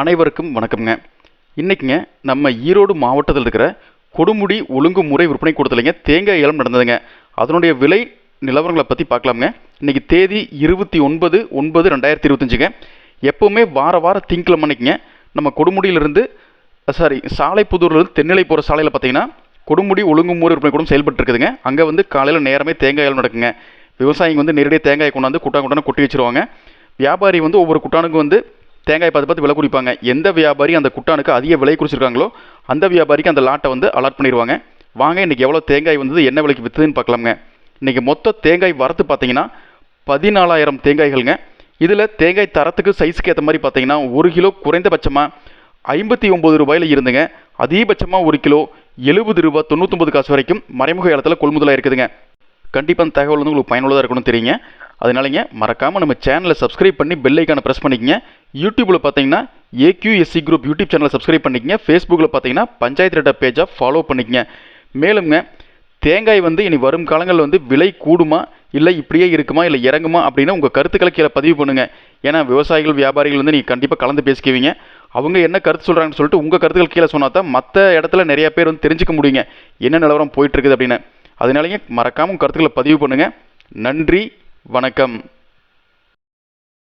அனைவருக்கும் வணக்கம்ங்க. இன்றைக்குங்க நம்ம ஈரோடு மாவட்டத்தில் இருக்கிற கொடுமுடி ஒழுங்குமுறை விற்பனை கூடத்துலைங்க தேங்காய் ஏலம் நடந்ததுங்க. அதனுடைய விலை நிலவரங்களை பற்றி பார்க்கலாமுங்க. இன்றைக்கி தேதி இருபத்தி ஒன்பது ஒன்பது ரெண்டாயிரத்தி இருபத்தஞ்சுங்க. எப்போவுமே வார வார திங்கிழமை அன்னைக்குங்க நம்ம கொடுமுடியிலிருந்து சாரி சாலைப்புதூர்லேருந்து தென்னிலை போகிற சாலையில் பார்த்தீங்கன்னா கொடுமுடி ஒழுங்குமுறை விற்பனை கூடம் செயல்பட்டு இருக்குதுங்க அங்கே வந்து காலையில் நேரமே தேங்காய் ஏலம் நடக்குங்க. விவசாயிங்க வந்து நேரடியாக தேங்காய் கொண்டாந்து குட்டா குட்டான கொட்டி வச்சுருவாங்க. வியாபாரி வந்து ஒவ்வொரு குட்டானுக்கும் வந்து தேங்காய் பார்த்து பார்த்து விலை குறிப்பாங்க எந்த வியாபாரி அந்த குட்டானுக்கு அதிக விலை குறிச்சிருக்காங்களோ அந்த வியாபாரிக்கு அந்த லாட்டை வந்து அலாட் பண்ணிடுவாங்க. வாங்க இன்றைக்கி எவ்வளோ தேங்காய் வந்தது என்ன விலைக்கு விற்றுதுன்னு பார்க்கலாமுங்க. இன்றைக்கி மொத்த தேங்காய் வரத்து பார்த்தீங்கன்னா பதினாலாயிரம் தேங்காய்கள்ங்க. இதில் தேங்காய் தரத்துக்கு சைஸுக்கு ஏற்ற மாதிரி பார்த்தீங்கன்னா ஒரு கிலோ குறைந்தபட்சமாக ஐம்பத்தி ஒம்பது ரூபாயில் இருந்துங்க. அதிகபட்சமாக ஒரு கிலோ எழுபது ரூபா தொண்ணூற்றொம்பது காசு வரைக்கும் மறைமுக இடத்துல கொள்முதலாக இருக்குதுங்க. கண்டிப்பாக அந்த தகவல் வந்து உங்களுக்கு பயனுள்ளதாக இருக்கணும்னு தெரியுங்க. அதனாலங்க மறக்காமல் நம்ம சேனலை சப்ஸ்கிரைப் பண்ணி பெல் ப்ரெஸ் பண்ணிக்கங்க. யூடியூப்பில் பார்த்தீங்கன்னா ஏக்யூஎஸ்சி குரூப் யூடியூப் சேனலை சப்ஸ்கிரைப் பண்ணிக்கங்க. ஃபேஸ்புக்கில் பார்த்தீங்கன்னா பஞ்சாயத்து ரெட்டா பேஜை ஃபாலோ பண்ணிக்கங்க. மேலுங்க தேங்காய் வந்து இனி வரும் காலங்களில் வந்து விலை கூடுமா? இல்லை இப்படியே இருக்குமா? இல்லை இறங்குமா? அப்படின்னு உங்கள் கருத்துக்களை கீழே பதிவு பண்ணுங்கள் ஏன்னா விவசாயிகள் வியாபாரிகள் வந்து நீங்கள் கண்டிப்பாக கலந்து பேசிக்குவீங்க. அவங்க என்ன கருத்து சொல்கிறாங்கன்னு சொல்லிட்டு உங்கள் கருத்துக்கள் கீழே சொன்னால் தான் மற்ற இடத்துல நிறையா பேர் வந்து தெரிஞ்சுக்க முடியுங்க. என்ன நிலவரம் போயிட்டு இருக்குது அப்படின்னு. அதனாலங்க மறக்காமல் கருத்துக்களை பதிவு பண்ணுங்கள் நன்றி வணக்கம்.